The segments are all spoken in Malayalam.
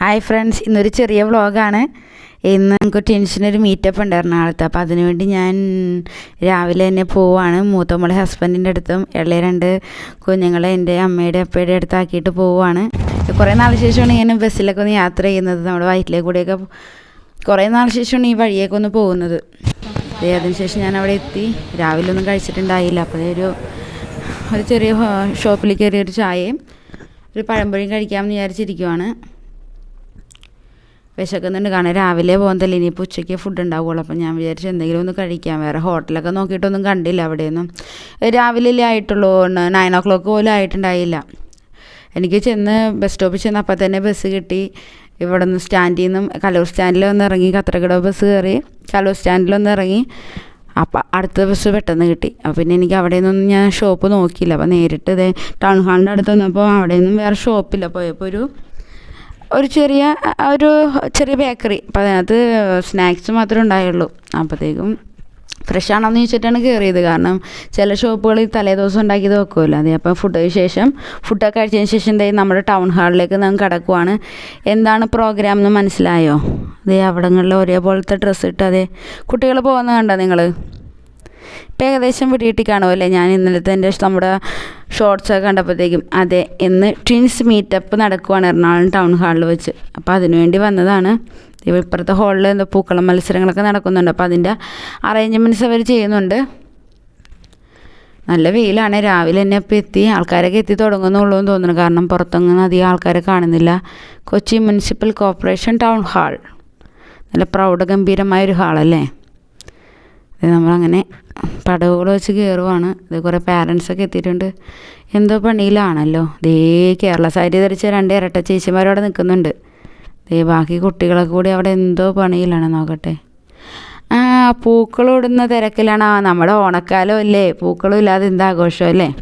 ഹായ് ഫ്രണ്ട്സ് ഇന്നൊരു ചെറിയ വ്ളോഗാണ് ഇന്ന് നമുക്ക് ടെൻഷനൊരു മീറ്റപ്പ് ഉണ്ട് എറണാകുളത്ത് അപ്പോൾ അതിനുവേണ്ടി ഞാൻ രാവിലെ തന്നെ പോവാണ്. മൂത്തമ്മളെ ഹസ്ബൻഡിന്റെ അടുത്തും ഇളയ രണ്ട് കുഞ്ഞുങ്ങളെ എന്റെ അമ്മയുടെ അപ്പയുടെ അടുത്താക്കിയിട്ട് പോവുകയാണ് കുറേ നാൾ ശേഷമാണ് ഇങ്ങനെ ബസ്സിലൊക്കെ ഒന്ന് യാത്ര ചെയ്യുന്നത്. നമ്മുടെ വയറ്റിലെ കൂടെയൊക്കെ കുറേ നാൾ ശേഷമാണ് ഈ വഴിയൊക്കെ ഒന്ന് പോകുന്നത്. അതിനുശേഷം ഞാൻ അവിടെ എത്തി. രാവിലെ ഒന്നും കഴിച്ചിട്ടുണ്ടായില്ല. അപ്പോൾ ഒരു ഒരു ചെറിയ ഷോപ്പിൽ കയറി ഒരു ചായയും ഒരു പഴംപൊഴിയും കഴിക്കാമെന്ന് വിചാരിച്ചിരിക്കുവാണ്. വിശക്കുന്നുണ്ട്. കാരണം രാവിലെ പോകുന്നതല്ലേ? ഇനിയിപ്പോൾ ഉച്ചയ്ക്ക് ഫുഡ് ഉണ്ടാവുള്ളൂ. അപ്പം ഞാൻ വിചാരിച്ചു എന്തെങ്കിലും ഒന്ന് കഴിക്കാം. വേറെ ഹോട്ടലൊക്കെ നോക്കിയിട്ടൊന്നും കണ്ടില്ല അവിടെയൊന്നും. രാവിലെ ആയിട്ടുള്ളൂ. നയൻ ഓ ക്ലോക്ക് പോലും ആയിട്ടുണ്ടായില്ല. എനിക്ക് ചെന്ന് ബസ് സ്റ്റോപ്പിൽ ചെന്ന് അപ്പം തന്നെ ബസ് കിട്ടി. ഇവിടെ നിന്ന് സ്റ്റാൻഡിൽ നിന്നും കലൂർ സ്റ്റാൻഡിൽ ഒന്ന് ഇറങ്ങി. കത്രകട ബസ് കയറി കലൂർ സ്റ്റാൻഡിൽ ഒന്ന് ഇറങ്ങി. അപ്പം അടുത്ത ബസ് പെട്ടെന്ന് കിട്ടി. അപ്പോൾ പിന്നെ എനിക്ക് അവിടെ നിന്നൊന്നും ഞാൻ ഷോപ്പ് നോക്കിയില്ല. അപ്പോൾ നേരിട്ട് ഇതേ ടൗൺ ഹാളിന്റെ അടുത്ത് വന്നപ്പോൾ അവിടെ നിന്നും വേറെ ഷോപ്പില്ല പോയപ്പോൾ ഒരു ഒരു ചെറിയ ഒരു ചെറിയ ബേക്കറി അപ്പോൾ അതിനകത്ത് സ്നാക്സ് മാത്രമേ ഉണ്ടായുള്ളൂ. അപ്പോഴത്തേക്കും ഫ്രഷ് ആണോയെന്ന് ചോദിച്ചിട്ടാണ് കയറിയത് കാരണം ചില ഷോപ്പുകളിൽ തലേ ദിവസം ഉണ്ടാക്കിയത് വെക്കുമല്ലോ അതെ അപ്പോൾ ഫുഡിന് ശേഷം ഫുഡൊക്കെ കഴിച്ചതിന് ശേഷം എന്തായി? നമ്മുടെ ടൗൺ ഹാളിലേക്ക് നാം കിടക്കുവാണ്. എന്താണ് പ്രോഗ്രാം എന്ന് മനസ്സിലായോ? അതേ അവിടങ്ങളിൽ ഒരേപോലത്തെ ഡ്രസ്സ് ഇട്ട് അതെ കുട്ടികൾ പോകുന്നത് കണ്ടോ നിങ്ങൾ ഇപ്പം ഏകദേശം പിടികിട്ടി കാണുമല്ലേ ഞാൻ ഇന്നലത്തെ എന്റെ നമ്മുടെ ഷോർട്സൊക്കെ കണ്ടപ്പോഴത്തേക്കും അതെ ഇന്ന് ട്വിൻസ് മീറ്റപ്പ് നടക്കുവാണ് എറണാകുളം ടൗൺ ഹാളിൽ വെച്ച്. അപ്പോൾ അതിനുവേണ്ടി വന്നതാണ്. ഇപ്പുറത്തെ ഹാളിൽ എന്താ പൂക്കളം മത്സരങ്ങളൊക്കെ നടക്കുന്നുണ്ട്. അപ്പോൾ അതിന്റെ അറേഞ്ച്മെന്റ്സ് അവർ ചെയ്യുന്നുണ്ട്. നല്ല വെയിലാണ്. രാവിലെ തന്നെ ഇപ്പോൾ എത്തി. ആൾക്കാരൊക്കെ എത്തി തുടങ്ങുന്നുള്ളൂ എന്ന് തോന്നുന്നു. കാരണം പുറത്തൊന്നും അധികം ആൾക്കാരെ കാണുന്നില്ല. Kochi municipal corporation town hall നല്ല പ്രൗഢഗംഭീരമായ ഒരു ഹാളല്ലേ നമ്മളങ്ങനെ പടവുകൾ വെച്ച് കയറുവാണ് ഇത് കുറേ പാരൻസൊക്കെ എത്തിയിട്ടുണ്ട്. എന്തോ പണിയിലാണല്ലോ. ദേ കേരള സാരി ധരിച്ച രണ്ട് ഇരട്ട ചേച്ചിമാരവിടെ നിൽക്കുന്നുണ്ട്. ദേ ബാക്കി കുട്ടികളൊക്കെ കൂടി അവിടെ എന്തോ പണിയിലാണ് നോക്കട്ടെ. ആ പൂക്കളിടുന്ന തിരക്കിലാണ്. ആ നമ്മുടെ ഓണക്കാലം അല്ലേ? പൂക്കളും ഇല്ലാതെ എന്താ ആഘോഷം അല്ലേ?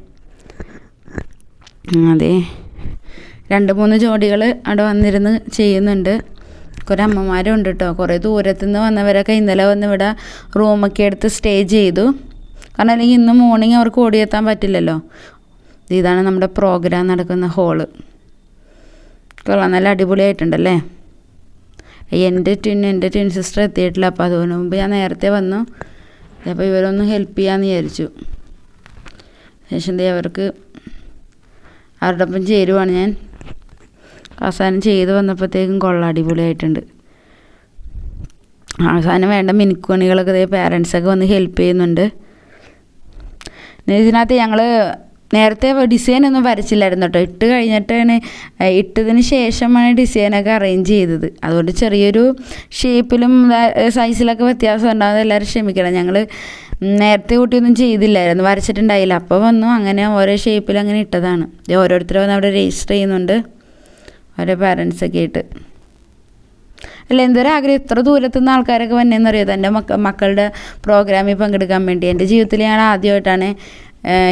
അതെ. രണ്ട് മൂന്ന് ജോഡികൾ അവിടെ വന്നിരുന്ന് ചെയ്യുന്നുണ്ട്. കുറേ അമ്മമാരും ഉണ്ട് കേട്ടോ കുറേ ദൂരത്തു നിന്ന് വന്നവരൊക്കെ ഇന്നലെ വന്ന് ഇവിടെ റൂമൊക്കെ എടുത്ത് സ്റ്റേ ചെയ്തു. കാരണം അല്ലെങ്കിൽ ഇന്ന് മോർണിംഗ് അവർക്ക് ഓടിയെത്താൻ പറ്റില്ലല്ലോ. ഇതാണ് നമ്മുടെ പ്രോഗ്രാം നടക്കുന്ന ഹോൾ കൊള്ളാം നല്ല അടിപൊളിയായിട്ടുണ്ടല്ലേ? എന്റെ ട്വിൻ എന്റെ ട്വിൻ സിസ്റ്റർ എത്തിയിട്ടില്ല. അപ്പോൾ അതുകൊണ്ട് മുമ്പ് ഞാൻ നേരത്തെ വന്നു. അപ്പോൾ ഇവരൊന്ന് ഹെൽപ്പ് ചെയ്യാമെന്ന് വിചാരിച്ചു. ശേഷം അവർക്ക് അവരുടെ ഒപ്പം ചേരുവാണ് ഞാൻ. അവസാനം ചെയ്ത് വന്നപ്പോഴത്തേക്കും കൊള്ള അടിപൊളിയായിട്ടുണ്ട്. അവസാനം വേണ്ട മിനിക്കുണികളൊക്കെ ഇതേ പാരൻസൊക്കെ വന്ന് ഹെൽപ്പ് ചെയ്യുന്നുണ്ട്. ഇതിനകത്ത് ഞങ്ങൾ നേരത്തെ ഡിസൈൻ ഒന്നും വരച്ചില്ലായിരുന്നു കേട്ടോ. ഇട്ട് കഴിഞ്ഞിട്ടാണ് ഇട്ടതിന് ശേഷമാണ് ഡിസൈനൊക്കെ അറേഞ്ച് ചെയ്തത്. അതുകൊണ്ട് ചെറിയൊരു ഷേപ്പിലും സൈസിലൊക്കെ വ്യത്യാസം ഉണ്ടാകുന്നത് എല്ലാവരും ക്ഷമിക്കണം. ഞങ്ങൾ നേരത്തെ കൂട്ടിയൊന്നും ചെയ്തില്ലായിരുന്നു വരച്ചിട്ടുണ്ടായില്ല. അപ്പോൾ വന്നു അങ്ങനെ ഓരോ ഷേപ്പിൽ അങ്ങനെ ഇട്ടതാണ്. ഓരോരുത്തരും വന്ന് അവിടെ രജിസ്റ്റർ ചെയ്യുന്നുണ്ട്. ഓരോ പാരൻസൊക്കെ ആയിട്ട്. അല്ല എന്തൊരു ആഗ്രഹം? ഇത്ര ദൂരത്തു നിന്ന് ആൾക്കാരൊക്കെ വന്നതെന്നറിയാം എന്റെ മക്ക മക്കളുടെ പ്രോഗ്രാമിൽ പങ്കെടുക്കാൻ വേണ്ടി. എന്റെ ജീവിതത്തിൽ ഞാൻ ആദ്യമായിട്ടാണ്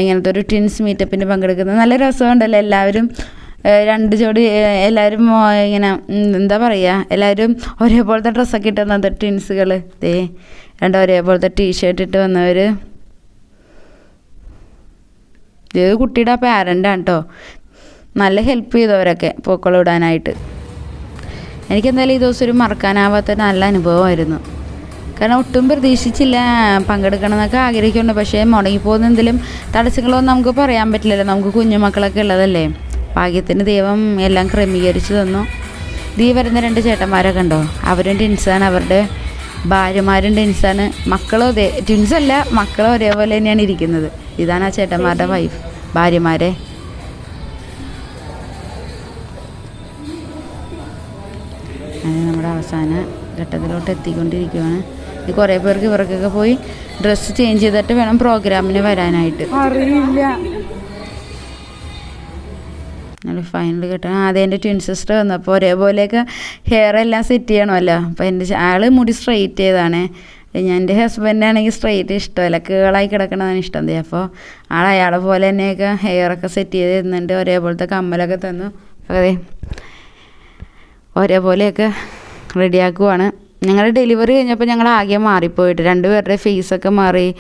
ഇങ്ങനത്തെ ഒരു ട്വിൻസ് മീറ്റപ്പിന് പങ്കെടുക്കുന്നത്. നല്ല രസമുണ്ടല്ലോ. എല്ലാവരും രണ്ട് ജോഡി എല്ലാവരും ഇങ്ങനെ എന്താ പറയുക എല്ലാവരും ഒരേപോലത്തെ ഡ്രസ്സൊക്കെ ഇട്ട് വന്നത് ട്വിൻസുകൾ ദേ രണ്ട് ഒരേപോലത്തെ ടീഷർട്ട് ഇട്ട് വന്നവർ ഇത് കുട്ടിയുടെ പാരന്റാണ് കേട്ടോ നല്ല ഹെൽപ്പ് ചെയ്തവരൊക്കെ പൂക്കളിടാനായിട്ട്. എനിക്കെന്തായാലും ഈ ദിവസം ഒരു മറക്കാനാവാത്ത നല്ല അനുഭവമായിരുന്നു. കാരണം ഒട്ടും പ്രതീക്ഷിച്ചില്ല പങ്കെടുക്കണം എന്നൊക്കെ ആഗ്രഹിക്കുന്നുണ്ട്. പക്ഷേ മുടങ്ങിപ്പോകുന്ന എന്തെങ്കിലും തടസ്സങ്ങളൊന്നും നമുക്ക് പറയാൻ പറ്റില്ലല്ലോ. നമുക്ക് കുഞ്ഞുമക്കളൊക്കെ ഉള്ളതല്ലേ? ഭാഗ്യത്തിന് ദൈവം എല്ലാം ക്രമീകരിച്ചു തന്നു. ദീ വരുന്ന രണ്ട് ചേട്ടന്മാരൊക്കെ ഉണ്ടോ അവരും ടിൻസാണ് അവരുടെ ഭാര്യമാരും ടിൻസാണ് മക്കളും അതെ ടിൻസല്ല മക്കളും ഒരേപോലെ തന്നെയാണ് ഇരിക്കുന്നത്. ഇതാണ് ആ ചേട്ടന്മാരുടെ വൈഫ് ഭാര്യമാരെ. അവസാന ഘട്ടത്തിലോട്ട് എത്തിക്കൊണ്ടിരിക്കുകയാണ് ഇത് കുറേ പേർക്ക് ഇവർക്കൊക്കെ പോയി ഡ്രസ്സ് ചേഞ്ച് ചെയ്തിട്ട് വേണം പ്രോഗ്രാമിന് വരാനായിട്ട്. അറിയില്ല. ഫൈനൽ കിട്ടണം ആദ്യം എന്റെ ട്വിൻ സിസ്റ്റർ വന്നപ്പോൾ ഒരേപോലെയൊക്കെ ഹെയർ എല്ലാം സെറ്റ് ചെയ്യണമല്ലോ. അപ്പോൾ എന്റെ ആൾ മുടി സ്ട്രെയിറ്റ് ചെയ്താണ് ഞാൻ എന്റെ ഹസ്ബൻഡാണെങ്കിൽ സ്ട്രെയിറ്റ് ഇഷ്ടമല്ല. കേളായി കിടക്കണതാണ് ഇഷ്ടം. തന്നെ അപ്പോൾ ആൾ അയാളെ പോലെ തന്നെയൊക്കെ ഹെയറൊക്കെ സെറ്റ് ചെയ്ത് തരുന്നുണ്ട്. ഒരേപോലത്തെ കമ്മലൊക്കെ തന്നു. അതെ ഒരേപോലെയൊക്കെ റെഡിയാക്കുവാണ് ഞങ്ങൾ ഡെലിവറി കഴിഞ്ഞപ്പോൾ ഞങ്ങൾ ആകെ മാറിപ്പോയിട്ട്. രണ്ടുപേരുടെ ഫേസൊക്കെ മാറി.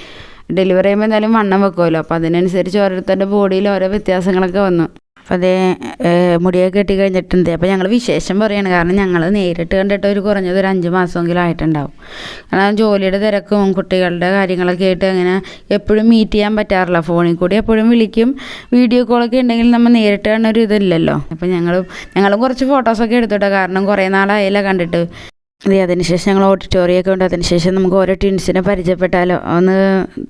ഡെലിവറി ചെയ്യുമ്പോൾ എന്തായാലും വണ്ണം വെക്കുമല്ലോ അപ്പോൾ അതിനനുസരിച്ച് ഓരോരുത്തരുടെ ബോഡിയിൽ ഓരോ വ്യത്യാസങ്ങളൊക്കെ വന്നു. അപ്പോൾ അതേ മുടിയൊക്കെ കെട്ടി കഴിഞ്ഞിട്ടുണ്ട്. അപ്പോൾ ഞങ്ങൾ വിശേഷം പറയാണ്. കാരണം ഞങ്ങൾ നേരിട്ട് കണ്ടിട്ട് ഒരു കുറഞ്ഞത് ഒരു അഞ്ച് മാസമെങ്കിലും ആയിട്ടുണ്ടാവും. കാരണം ജോലിയുടെ തിരക്കും കുട്ടികളുടെ കാര്യങ്ങളൊക്കെ ആയിട്ട് അങ്ങനെ എപ്പോഴും മീറ്റ് ചെയ്യാൻ പറ്റാറില്ല. ഫോണിൽ കൂടി എപ്പോഴും വിളിക്കും. വീഡിയോ കോളൊക്കെ ഉണ്ടെങ്കിൽ നമ്മൾ നേരിട്ട് കാണുന്ന ഒരു ഇതില്ലല്ലോ. അപ്പോൾ ഞങ്ങളും ഞങ്ങളും കുറച്ച് ഫോട്ടോസൊക്കെ എടുത്തോട്ടെ. കാരണം കുറേ നാളായില്ല കണ്ടിട്ട്. അതെ അതിനുശേഷം ഞങ്ങൾ ഓഡിറ്റോറിയം ഒക്കെ ഉണ്ട്. അതിനുശേഷം നമുക്ക് ഓരോ ട്വിൻസിനെ പരിചയപ്പെട്ടാലോ. എന്ന്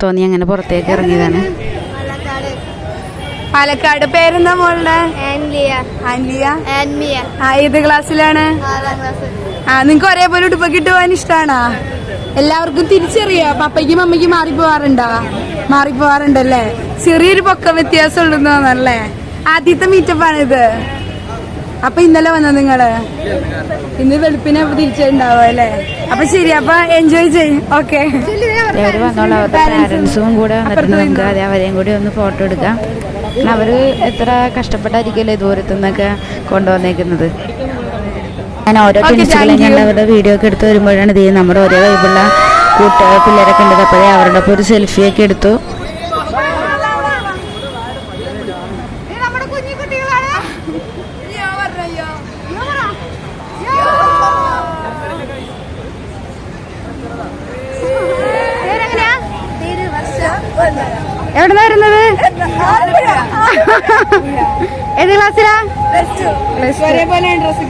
തോന്നി അങ്ങനെ പുറത്തേക്ക് ഇറങ്ങിയതാണ്. പാലക്കാട് പേരെന്താ മോളുടെ? ആൻലിയ. ആൻലിയ. ആൻമിയ. ആ ഏത് ക്ലാസ്സിലാണ്? ആ നിങ്ങക്ക് ഒരേപോലെ ഉടുപ്പൊക്കെ ഇട്ട് പോകാൻ ഇഷ്ടാണോ? എല്ലാവർക്കും തിരിച്ചറിയോ? പപ്പയ്ക്കും അമ്മയ്ക്കും മാറിപ്പോവാറുണ്ടോ? മാറിപ്പോവാറുണ്ടല്ലേ? ചെറിയൊരു പൊക്ക വ്യത്യാസം ഉണ്ടെന്ന് തോന്നല്ലേ ആദ്യത്തെ ഇത് അപ്പൊ ഇന്നലെ വന്ന നിങ്ങൾ? ഇന്ന് വെളുപ്പിനെ തിരിച്ചിട്ടുണ്ടാവും അല്ലേ? അപ്പൊ ശരി അപ്പൊ എൻജോയ് ചെയ്യും. ഓക്കെ അവരുടെ പാരന്റ്സും കൂടെ വന്നിട്ടുണ്ട്. നമുക്ക് അതെ അവരെയും കൂടി ഒന്ന് ഫോട്ടോ എടുക്കാം. കാരണം അവർ എത്ര കഷ്ടപ്പെട്ടായിരിക്കുമല്ലേ ദൂരത്തു നിന്നൊക്കെ കൊണ്ടുവന്നേക്കുന്നത്? ഞാൻ ഓരോ Okay, ഞാൻ അവരുടെ വീഡിയോ ഒക്കെ എടുത്ത് വരുമ്പോഴാണ് ഇത് നമ്മുടെ ഒരേ വൈബുള്ള കൂട്ട പിള്ളേരൊക്കെ ഉണ്ട് അപ്പോഴേ അവരുടെ ഒപ്പം ഒരു സെൽഫിയൊക്കെ എടുത്തു. നമ്മുടെ കുഞ്ഞു കുട്ടികളാണ്. എവിടെ വരുന്നത്? ഏത് ക്ലാസ്സിലാ? ഒരേപോലെ. ഡ്രസ്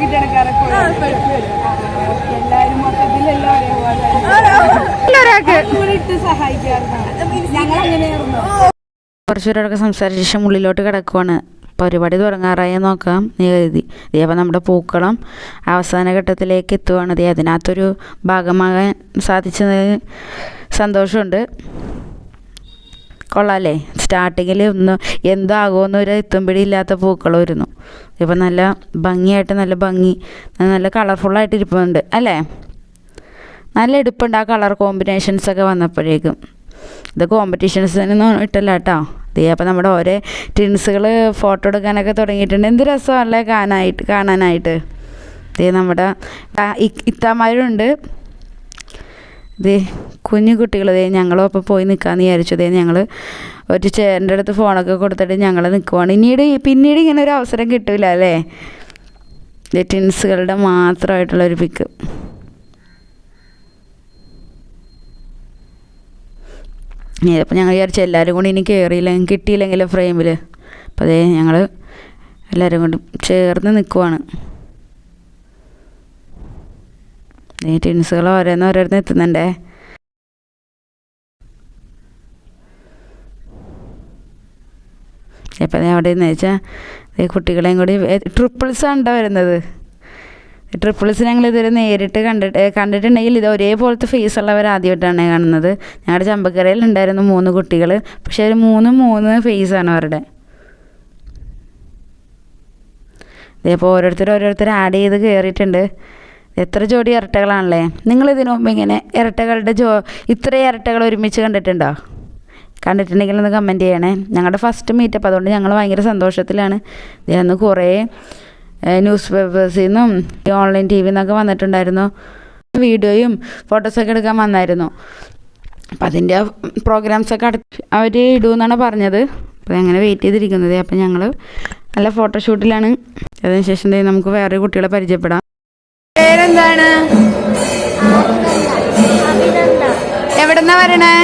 കുറച്ചുപേരോടൊക്കെ സംസാരിച്ച ശേഷം ഉള്ളിലോട്ട് കിടക്കുവാണ്. പരിപാടി തുടങ്ങാറായി നോക്കാം നീ കരുതി. ഇതേപോലെ നമ്മുടെ പൂക്കളം അവസാന ഘട്ടത്തിലേക്ക് എത്തുവാണ്. അതിനകത്തൊരു ഭാഗമാകാൻ സാധിച്ചത് സന്തോഷമുണ്ട്. കൊള്ളാല്ലേ സ്റ്റാർട്ടിങ്ങിൽ ഒന്ന് എന്താകുമെന്ന് ഒരു എത്തുമ്പിടി ഇല്ലാത്ത വരുന്നു ഇപ്പം നല്ല ഭംഗിയായിട്ട് നല്ല ഭംഗി നല്ല കളർഫുള്ളായിട്ട് ഇരിപ്പുണ്ട് അല്ലേ? നല്ല എടുപ്പുണ്ട് ആ കളർ കോമ്പിനേഷൻസൊക്കെ വന്നപ്പോഴേക്കും. ഇത് കോമ്പറ്റീഷൻസിനൊന്നും ഇട്ടല്ല കേട്ടോ ദേ അപ്പോൾ നമ്മുടെ ഓരോ ടിൻസുകൾ ഫോട്ടോ എടുക്കാനൊക്കെ തുടങ്ങിയിട്ടുണ്ട്. എന്ത് രസമല്ലേ കാണാനായിട്ട് കാണാനായിട്ട്? ദേ നമ്മുടെ ഇത്താമാരുണ്ട്. ദേ കുഞ്ഞു ഞങ്ങളും അപ്പോൾ പോയി നിൽക്കാമെന്ന് വിചാരിച്ചു. ദേ ഞങ്ങൾ ഒരു ചേട്ടന്റെ അടുത്ത് ഫോണൊക്കെ കൊടുത്തിട്ട് ഞങ്ങൾ നിൽക്കുവാണ് പിന്നീട് പിന്നീട് ഇങ്ങനെ ഒരു അവസരം കിട്ടില്ല അല്ലേ? ദേ ട്വിൻസുകളുടെ മാത്രമായിട്ടുള്ളൊരു പിക്ക് അപ്പോൾ ഞങ്ങൾ വിചാരിച്ചു എല്ലാവരും കൂടി ഇനി കയറിയില്ല കിട്ടിയില്ലെങ്കിലും ഫ്രെയിമിൽ അപ്പോൾ അതേ ഞങ്ങൾ എല്ലാവരും കൊണ്ടും ചേർന്ന് നിൽക്കുവാണ് ഈ ടിൻസുകൾ ഓരോന്ന് ഓരോരുന്ന് എത്തുന്നുണ്ടേ? ഇപ്പം ഞാൻ അവിടെ നിന്ന് വെച്ചാൽ ഈ കുട്ടികളെയും കൂടി ട്രിപ്പിൾസ് ഉണ്ടോ വരുന്നത്. ട്രിപ്പിൾസ് ഞങ്ങൾ ഇതുവരെ നേരിട്ട് കണ്ടിട്ട് കണ്ടിട്ടുണ്ടെങ്കിൽ ഇത് ഒരേപോലത്തെ ഫേസ് ഉള്ളവർ ആദ്യമായിട്ടാണ് കാണുന്നത്. ഞങ്ങളുടെ ചമ്പക്കരയിൽ ഉണ്ടായിരുന്നു മൂന്ന് കുട്ടികൾ പക്ഷേ ഒരു മൂന്ന് മൂന്ന് ഫേസാണ് അവരുടെ. ഇതേപോലെ ഓരോരുത്തർ ഓരോരുത്തർ ആഡ് ചെയ്ത് കയറിയിട്ടുണ്ട് എത്ര ജോഡി ഇരട്ടകളാണല്ലേ? നിങ്ങൾ ഇതിനു മുമ്പ് ഇങ്ങനെ ഇരട്ടകളുടെ ജോ ഇത്ര ഇരട്ടകൾ ഒരുമിച്ച് കണ്ടിട്ടുണ്ടോ? കണ്ടിട്ടുണ്ടെങ്കിൽ ഒന്ന് കമന്റ് ചെയ്യണേ. ഞങ്ങളുടെ ഫസ്റ്റ് മീറ്റപ്പ് അതുകൊണ്ട് ഞങ്ങൾ ഭയങ്കര സന്തോഷത്തിലാണ്. ഇതിനന്ന് കുറേ ന്യൂസ് പേപ്പേഴ്സിൽ നിന്നും ഓൺലൈൻ ടി വിയിൽ നിന്നൊക്കെ വന്നിട്ടുണ്ടായിരുന്നു. വീഡിയോയും ഫോട്ടോസൊക്കെ എടുക്കാൻ വന്നായിരുന്നു. അപ്പം അതിന്റെ പ്രോഗ്രാംസൊക്കെ അടുത്ത് അവർ ഇടുമെന്നാണ് പറഞ്ഞത്. അപ്പോൾ അങ്ങനെ വെയിറ്റ് ചെയ്തിരിക്കുന്നത്. അപ്പം ഞങ്ങൾ നല്ല ഫോട്ടോഷൂട്ടിലാണ് അതിനുശേഷം നമുക്ക് വേറെ കുട്ടികളെ പരിചയപ്പെടാം. പേരെന്താണ്? എവിടെന്നാ വരണേ?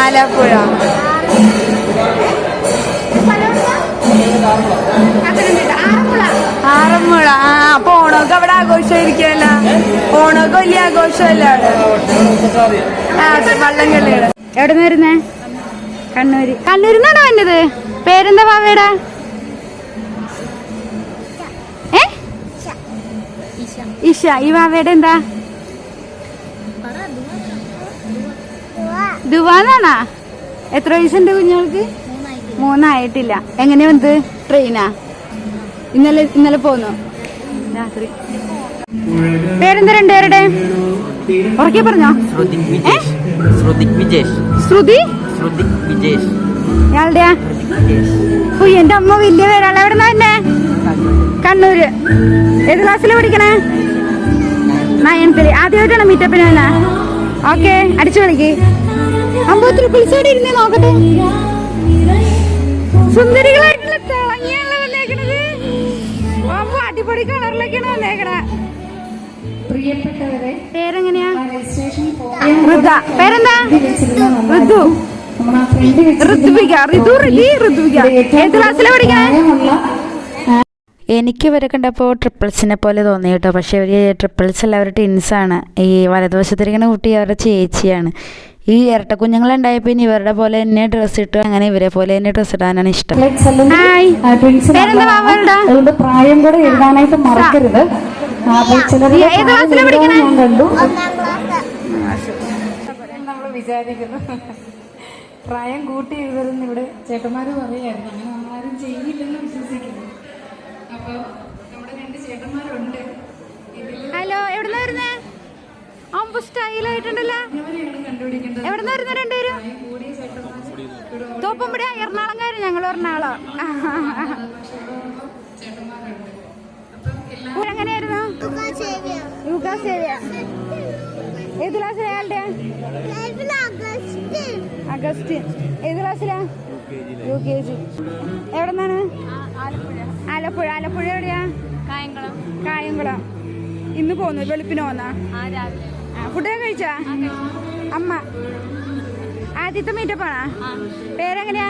ആലപ്പുഴ. ആറന്മുള. ആ അപ്പൊ ഓണമൊക്കെ അവിടെ ആഘോഷമായിരിക്കുമല്ല ഓണമൊക്കെ വലിയ ആഘോഷമല്ല അവിടെ? ആ വള്ളം കളിയുടെ എവിടെ നിന്ന് വരുന്നേ? കണ്ണൂര്. കണ്ണൂരിന്നാണോ വന്നത്? പേരെന്താ പാവയുടെ? ഇഷ ഈ വാവയുടെ എന്താ? ദുവാന്നാണാ? എത്ര വയസ്സുണ്ട് കുഞ്ഞുങ്ങൾക്ക്? മൂന്നായിട്ടില്ല. എങ്ങനെ വന്നത്? ട്രെയിനാ? ഇന്നലെ ഇന്നലെ പോന്നു. രാത്രി. പേരെന്താ രണ്ടുപേരുടെ? ഉറക്കെ പറഞ്ഞോ? ശ്രുതി? ഇയാളുടെയാ? എന്റെ അമ്മ വലിയ പേരാളെ എവിടെ തന്നെ കണ്ണൂര്. ഏത് ക്ലാസ്സിൽ പഠിക്കണേ? നയൻത്തിൽ ആദ്യമായിട്ടാണ് മീറ്റപ്പിന് വന്നാ ഓക്കെ അടിച്ചു വിളിക്ക് അമ്പത്തി പുളിച്ചോടെ ഇരുന്നേ നോക്കട്ടെ. സുന്ദരികളായിട്ടുള്ള തിളങ്ങിയാണ് വന്നേക്കണത്. അടിപൊളി കളറിലേക്കാണ് വന്നേക്കണേ. പ്രിയപ്പെട്ടവരെ പേരെങ്ങനെയാ? ഋത. പേരെന്താ? ഋതു ഋതുവിക ഋതു ഋതി ഋതുവിക ഏത് ക്ലാസ്സിലാണ് പഠിക്കണേ? എനിക്ക് ഇവരെ കണ്ടപ്പോൾ ട്രിപ്പിൾസിനെ പോലെ തോന്നി കേട്ടോ. പക്ഷേ ഇവർ ട്രിപ്പിൾസ് അല്ല അവർ ടിൻസാണ് ഈ വലതുവശത്തിരിക്കുന്ന കുട്ടി അവരുടെ ചേച്ചിയാണ്. ഈ ഇരട്ട കുഞ്ഞുങ്ങളുണ്ടായപ്പോൾ ഇനി ഇവരുടെ പോലെ തന്നെ ഡ്രസ്സ് ഇട്ടു അങ്ങനെ ഇവരെ പോലെ തന്നെ ഡ്രസ്സ് ഇടാനാണ് ഇഷ്ടം. പ്രായം കൂടെ എഴുതാനായിട്ട് മറക്കരുത്. കണ്ടു. നമ്മൾ വിചാരിക്കുന്നു. പ്രായം കൂട്ടി എഴുതരുന്ന് ഇവിടെ ചേട്ടന്മാര് പറയായിരുന്നു അങ്ങനെ നമ്മളാരും ചെയ്യില്ലെന്ന് വിശ്വസിക്കുന്നു അപ്പോൾ നമ്മുടെ രണ്ട് ചേട്ടന്മാരുണ്ട് ഹലോ എവിടുന്ന വരുന്നേ? അമ്പ സ്റ്റൈലായിട്ടുണ്ടല്ലോ എവിടുന്ന വരുന്ന രണ്ടുപേരും? തോപ്പുംപടി എറണാകുളംകാര് ഞങ്ങൾ എറണാകുളം. എങ്ങനെയായിരുന്നു? ഏത് ക്ലാസ്സിലാ ആളുടെ? അഗസ്റ്റിൻ. ഏത് ക്ലാസ്സിലാ യു കെ ജി എവിടെ നിന്നാണ് ആലപ്പുഴ. ആലപ്പുഴ ആലപ്പുഴ എവിടെയാ? കായംകുളം. കായംകുളം. ഇന്ന് പോന്നു വെളുപ്പിന് പോന്നാ? ആ രാവിലെ. ഫുഡ് കഴിച്ചാ? അമ്മ. ആദ്യത്തെ മീറ്റപ്പാണാ പേരെങ്ങനെയാ?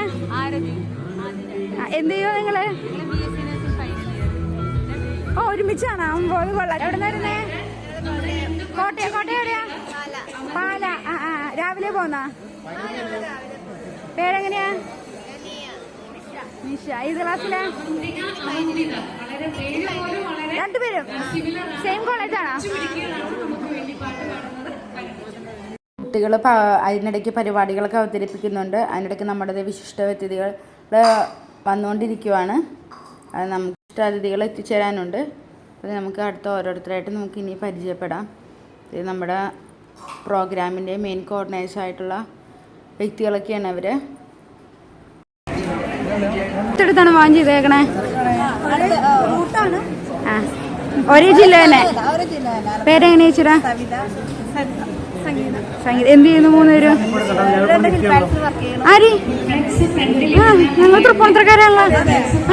എന്ത് ചെയ്യുമോ നിങ്ങൾ? ഓ ഒരുമിച്ചാണോ? പോയത് കൊള്ളാം. എവിടെ നിന്നായിരുന്നേ കോട്ടയം കോട്ടയം എവിടെയാ? പാല. ആ ആ രാവിലെ പോന്നാ. പേരെങ്ങനെയാ? രണ്ടുപേരും. സെയിം കോളേജാണോ കുട്ടികൾ അതിനിടയ്ക്ക് പരിപാടികളൊക്കെ അവതരിപ്പിക്കുന്നുണ്ട്. അതിനിടയ്ക്ക് നമ്മുടെ വിശിഷ്ട വ്യക്തികൾ വന്നുകൊണ്ടിരിക്കുവാണ്. അത് നമുക്ക് ഇഷ്ടാതിഥികൾ എത്തിച്ചേരാനുണ്ട്. അത് നമുക്ക് അടുത്ത ഓരോരുത്തരായിട്ട് നമുക്ക് ഇനി പരിചയപ്പെടാം. ഇത് നമ്മുടെ പ്രോഗ്രാമിന്റെ മെയിൻ കോർഡിനേഴ്സായിട്ടുള്ള വ്യക്തികളൊക്കെയാണ് അവർ എടുത്താണ് വാങ്ങി ചെയ്തേക്കണേ ഒരേ ജില്ല തന്നെ? പേരെങ്ങനെ ചേച്ചിടാ സംഗീത. എന്ത് ചെയ്യുന്നു മൂന്നുപേരും? ആര്? ആ ഞങ്ങൾ തൃപ്പൂണിത്രക്കാരാണല്ലോ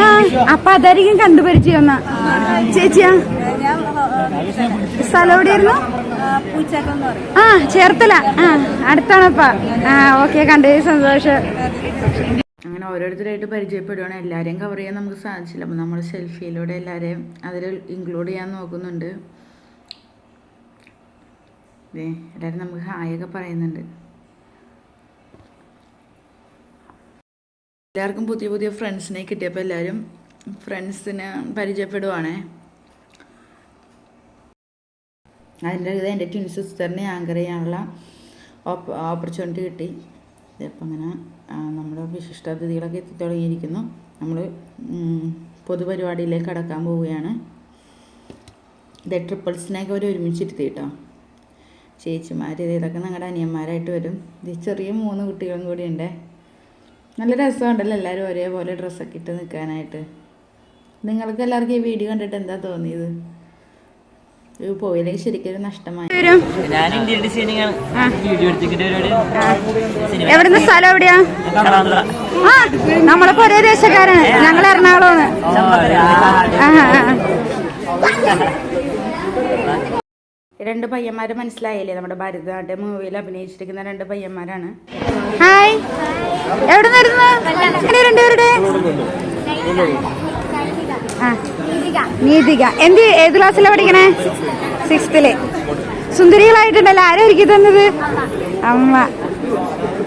ആ അപ്പൊ അതായിരിക്കും കണ്ടുപരിചയം എന്നാ ചേച്ചിയാ? സ്ഥലം എവിടെയായിരുന്നു? ആ ചേർത്തല. ആ അടുത്താണപ്പാ. ആ ഓക്കെ കണ്ടേ സന്തോഷം. അങ്ങനെ ഓരോരുത്തരായിട്ട് പരിചയപ്പെടുകയാണ് എല്ലാവരെയും കവർ ചെയ്യാൻ നമുക്ക് സാധിച്ചില്ല. അപ്പോൾ നമ്മൾ സെൽഫിയിലൂടെ എല്ലാവരെയും അതിൽ ഇൻക്ലൂഡ് ചെയ്യാൻ നോക്കുന്നുണ്ട്. എല്ലാവരും നമുക്ക് ഹായൊക്കെ പറയുന്നുണ്ട്. എല്ലാവർക്കും പുതിയ പുതിയ ഫ്രണ്ട്സിനെ കിട്ടിയപ്പോൾ എല്ലാവരും ഫ്രണ്ട്സിനെ പരിചയപ്പെടുവാണേ. അതിന്റെ ഇത് എന്റെ ട്വിൻ സിസ്റ്ററിനെ ആങ്കർ ചെയ്യാനുള്ള ഓപ്പർച്യൂണിറ്റി കിട്ടി. ഇതിപ്പോൾ അങ്ങനെ നമ്മൾ വിശിഷ്ടാതിഥികളൊക്കെ എത്തി തുടങ്ങിയിരിക്കുന്നു. നമ്മൾ പൊതുപരിപാടിയിലേക്ക് കടക്കാൻ പോവുകയാണ്. ഇത് ട്രിപ്പിൾസിനെയൊക്കെ അവർ ഒരുമിച്ചിരുത്തി കേട്ടോ ചേച്ചിമാർ ഇതൊക്കെ ഞങ്ങളുടെ അനിയന്മാരായിട്ട് വരും. ഇത് ചെറിയ മൂന്ന് കുട്ടികളും കൂടി ഉണ്ട്. നല്ല രസമുണ്ടല്ലോ എല്ലാവരും ഒരേപോലെ ഡ്രസ്സൊക്കെ ഇട്ട് നിൽക്കാനായിട്ട് നിങ്ങൾക്ക് എല്ലാവർക്കും ഈ വീഡിയോ കണ്ടിട്ട് എന്താ തോന്നിയത്? പോയില്ലെങ്കിൽ ശരിക്കും നഷ്ടമായി. എവിടുന്ന് സ്ഥലം എവിടെയാ? ആ നമ്മളൊക്കെ ഒരേ ദേശക്കാരാണ്. ഞങ്ങൾ എറണാകുളമാണ്. രണ്ട് പയ്യന്മാരെ മനസ്സിലായില്ലേ? നമ്മുടെ ഭരതനാട്യ മൂവിയിൽ അഭിനയിച്ചിരിക്കുന്ന രണ്ട് പയ്യന്മാരാണ്. ഹായ്. എവിടെ നിന്നായിരുന്നു രണ്ടുപേരുടെ? നീതിക. എന്ത് ഏത് ക്ലാസ്സിലാണ് പഠിക്കണേ? സിക്സ്ത്തിൽ സുന്ദരികളായിട്ടുണ്ടല്ലോ ആരും ഒരുക്കി തന്നത്? അമ്മ.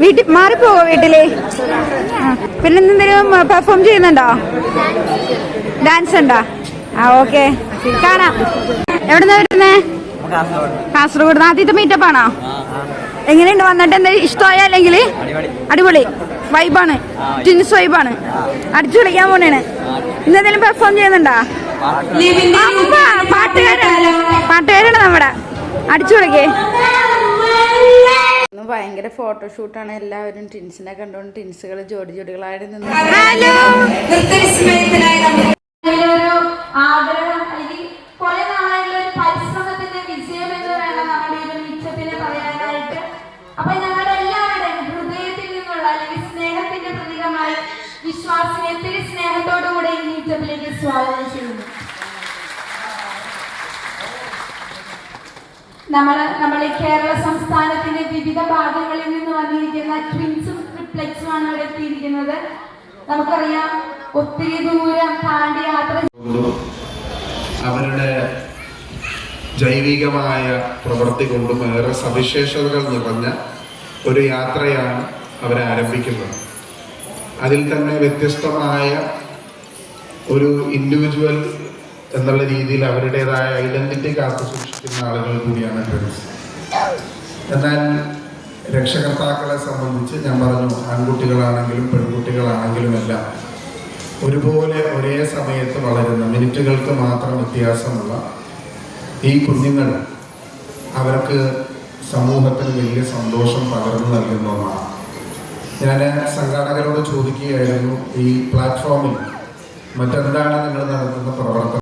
വീട്ടിൽ മാറിപ്പോവോ വീട്ടിൽ. പിന്നെ എന്തെങ്കിലും പെർഫോം ചെയ്യുന്നുണ്ടോ? ഡാൻസ് ഉണ്ടോ? ആ ഓക്കെ കാണാം. എവിടുന്നാ വരുന്നേ? കാസർഗോഡ്. ആദ്യത്തെ മീറ്റപ്പ് ആണോ? എങ്ങനെയുണ്ട്? വന്നിട്ട് എന്താ ഇഷ്ടമായ അല്ലെങ്കിൽ? അടിപൊളി. വൈബാണ്. ട്വിൻസ് വൈബാണ്. അടിച്ചു കളിക്കാൻ പോണേണ്. ഇന്നെന്തെങ്കിലും പെർഫോം ചെയ്യുന്നുണ്ടോ? പാട്ടുകാരാണ് നമ്മുടെ. അടിച്ചു കളിക്കേ ഭയങ്കര ഫോട്ടോഷൂട്ടാണ് എല്ലാവരും ടിൻസിനെ കണ്ടുകൊണ്ട് ടിൻസുകൾ ജോഡി ജോഡികളായിട്ട് നിന്ന് നമ്മൾ ഈ കേരള സംസ്ഥാനത്തിന്റെ വിവിധ ഭാഗങ്ങളിൽ നിന്ന് വന്നിരിക്കുന്ന ട്വിൻസും ട്രിപ്ലെക്സുമാണ് അവിടെ എത്തിയിരിക്കുന്നത്. നമുക്കറിയാം ഒത്തിരി ദൂരം താണ്ടി യാത്ര അവരുടെ ജൈവികമായ പ്രവൃത്തി കൊണ്ടും ഏറെ സവിശേഷതകൾ നിറഞ്ഞ ഒരു യാത്രയാണ് അവരാരംഭിക്കുന്നത് അതിൽ തന്നെ വ്യത്യസ്തമായ ഒരു ഇൻഡിവിജ്വൽ എന്നുള്ള രീതിയിൽ അവരുടേതായ ഐഡന്റിറ്റി കാത്തു സൂക്ഷിക്കുന്ന ആളുകൾ കൂടിയാണ് ട്രെൻസ് എന്നാൽ രക്ഷകർത്താക്കളെ സംബന്ധിച്ച് ഞാൻ പറഞ്ഞു ആൺകുട്ടികളാണെങ്കിലും പെൺകുട്ടികളാണെങ്കിലും എല്ലാം ഒരുപോലെ ഒരേ സമയത്ത് വളരുന്ന മിനിറ്റുകൾക്ക് മാത്രം വ്യത്യാസമുള്ള ഈ കുഞ്ഞുങ്ങൾ അവർക്ക് സമൂഹത്തിൽ വലിയ സന്തോഷം പകർന്നു നൽകുന്ന ഒന്നാണ്. ഞാൻ സംഘാടകരോട് ചോദിക്കുകയായിരുന്നു ഈ പ്ലാറ്റ്ഫോമിൽ മറ്റെന്താണ് നിങ്ങൾ നടത്തുന്ന പ്രവർത്തനം?